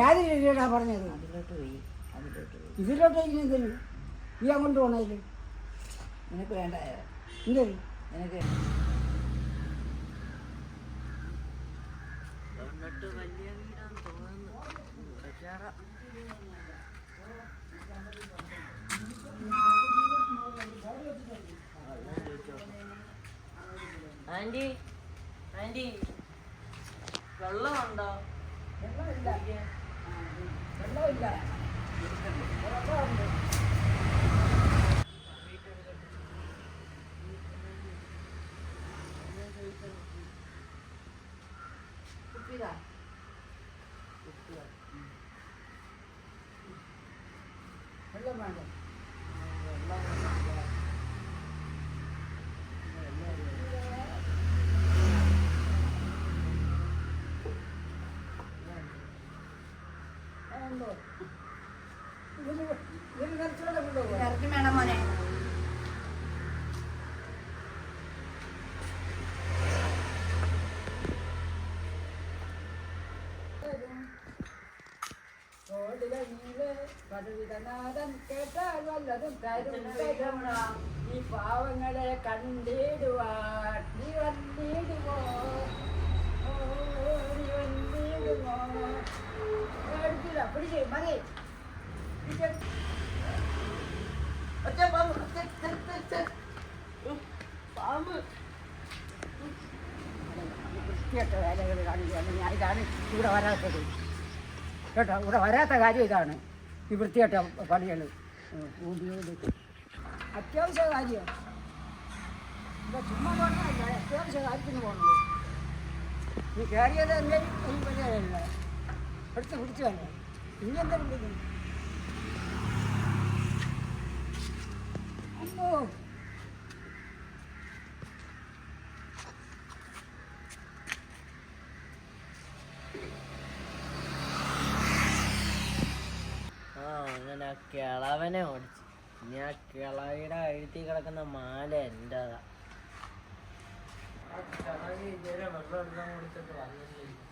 ഏത് രീതിയിലാ പറഞ്ഞത്. അതിലോട്ട് പോയി. അതിലോട്ട് പോയി ഇതിലോട്ട് ഇതിന് നീ അങ്ങോട്ട് പോണതിൽ നിനക്ക് വേണ്ട എന്ത് എന്നിട്ട് വലിയ വീടാന്ന് തോന്നുന്നു. ആന്റി ആന്റി വെള്ളമുണ്ടോ? വെള്ളമില്ല. വെള്ളമില്ല. കുപ്പിതാ വെള്ളം ഈ പാവങ്ങളെ കണ്ടിടുവാൻ നീ വന്നിടുമോ നീ വന്നിടുമോ എടുത്തില്ല. ഒറ്റ പാമ്പ് പാമ്പ്. വേലകൾ കാണിക്കുകയാണ്. ഞാൻ ഇതാണ് ഇവിടെ വരാത്തത്. കേട്ടോ ഇവിടെ വരാത്ത കാര്യം ഇതാണ്. ഈ വൃത്തിയായിട്ട് പണികൾ അത്യാവശ്യ കാര്യം. ചുമ്മാ പറഞ്ഞല്ല അത്യാവശ്യ കാര്യത്തിന് പോകുന്നത് നീ കയറിയത് എന്തെങ്കിലും ഒരു എടുത്ത് തന്നെ ഇനി എന്താ അമ്മോ ആ അങ്ങനെ ആ കിളവനെ ഓടിച്ചു. ഇനി ആ കിളവിടെ അഴുത്തി കിടക്കുന്ന മാല എന്താ കിളവി ഇതുവരെ വെള്ളം എടുക്കാൻ കൊടുത്തിട്ട് വന്നില്ല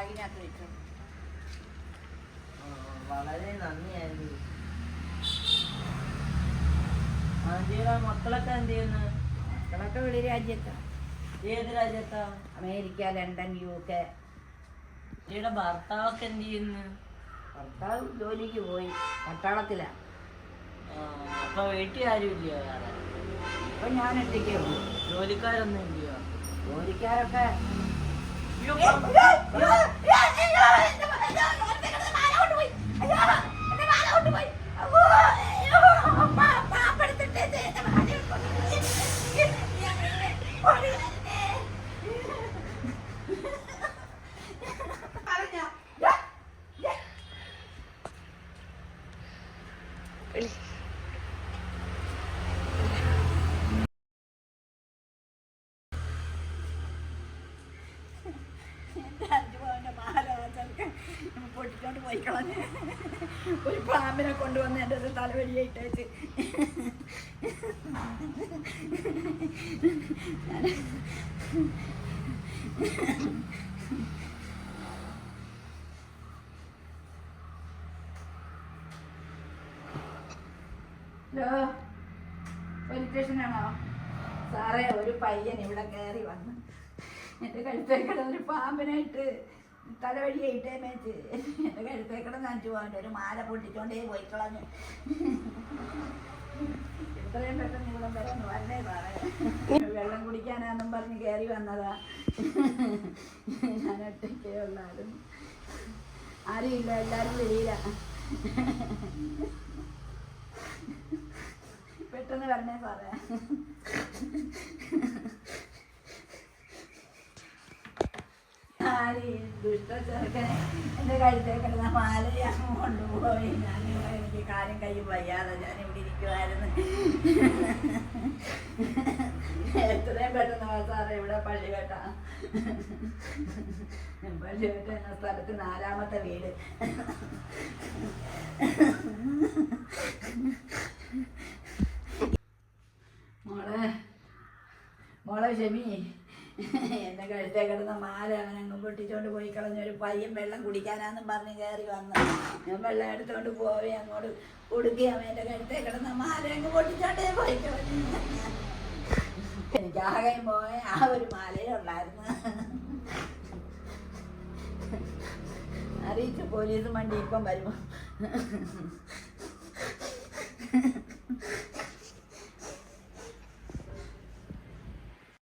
ബാഗിനകത്ത് വെച്ചു വളരെ നന്ദിയായിരുന്നു. ആന്റിയുടെ മക്കളൊക്കെ എന്ത് ചെയ്യുന്നു? മക്കളൊക്കെ വെളി രാജ്യത്താ. ഏത് രാജ്യത്താ? America London U K. ആന്റിയുടെ ഭർത്താവൊക്കെ എന്ത് ചെയ്യുന്നു? ഭർത്താവ് ജോലിക്ക് പോയി. പട്ടാളത്തിലാണ് അപ്പൊ വീട്ടിൽ ആരും ഇല്ലയോ വേറെ? അപ്പൊ ഞാൻ ഒറ്റയ്ക്കേ ഉള്ളൂ. ജോലിക്കാരൊന്നും ഇല്ലയോ? ജോലിക്കാരൊക്കെ അയ്യോ, എന്റെ അഞ്ചു പവന്റെ മാല ആ ചെറുക്കൻ പൊട്ടിച്ചോണ്ട് പോയി കളഞ്ഞ്. ഒരു പാമ്പിനെ കൊണ്ടുവന്ന് എന്റെ ഒരു തലവഴിയായിട്ടേച്ച് ഹലോ പോലീസ് സ്റ്റേഷനാണോ സാറേ ഒരു പയ്യൻ ഇവിടെ കയറി വന്നു. എന്റെ കഴുത്തേക്കട ഒരു പാമ്പിനായിട്ട് തലവഴിയായിട്ടേ മേച്ച്. എന്റെ കഴുത്തേക്കട നനച്ചു പോകാൻ ഒരു മാല പൊട്ടിച്ചോണ്ടേ പോയി കളഞ്ഞു. ഇത്രയും പെട്ടെന്ന് ഇവിടെ വരെ വരണേ പറയാം വെള്ളം കുടിക്കാനാന്നും പറഞ്ഞ് കയറി വന്നതാ. ഞാൻ ഒറ്റയ്ക്കേ ആരും ഇല്ല എല്ലാവരും വെളിയില. പെട്ടെന്ന് വരണേ സാറേ ആര് ഈ ദുഷ്ട ചെറുക്കനെ എന്റെ കഴുത്തേ കിടന്ന മാലയാ കൊണ്ടുപോയി. ഞാൻ എനിക്ക് കാലും കൈ വയ്യാതെ ഇവിടെ ഇരിക്കുമായിരുന്നു എത്രയും പെട്ടെന്ന് സാറേ ഇവിടെ പള്ളിവേട്ട പള്ളിവേട്ട എന്ന സ്ഥലത്ത് നാലാമത്തെ വീട്. മോളെ മോളെ ക്ഷമി എന്നെ കഴുത്തേ കിടന്ന മാല അവനങ്ങ് പൊട്ടിച്ചോണ്ട് പോയി കളഞ്ഞൊരു പയ്യൻ വെള്ളം കുടിക്കാനാന്നും പറഞ്ഞ് കയറി വന്നു. ഞാൻ വെള്ളം എടുത്തോണ്ട് പോവേ അങ്ങോട്ട് കൊടുക്കുകയും അവൻ എന്റെ കഴുത്തേ കിടന്ന മാല അങ്ങ് പൊട്ടിച്ചോണ്ടേ പോയി കളഞ്ഞു. എനിക്ക് പോയ ആ ഒരു മാലയേ ഉള്ളായിരുന്നു. അറിയിച്ചു പോലീസ് വണ്ടി ഇപ്പം വരുമോ?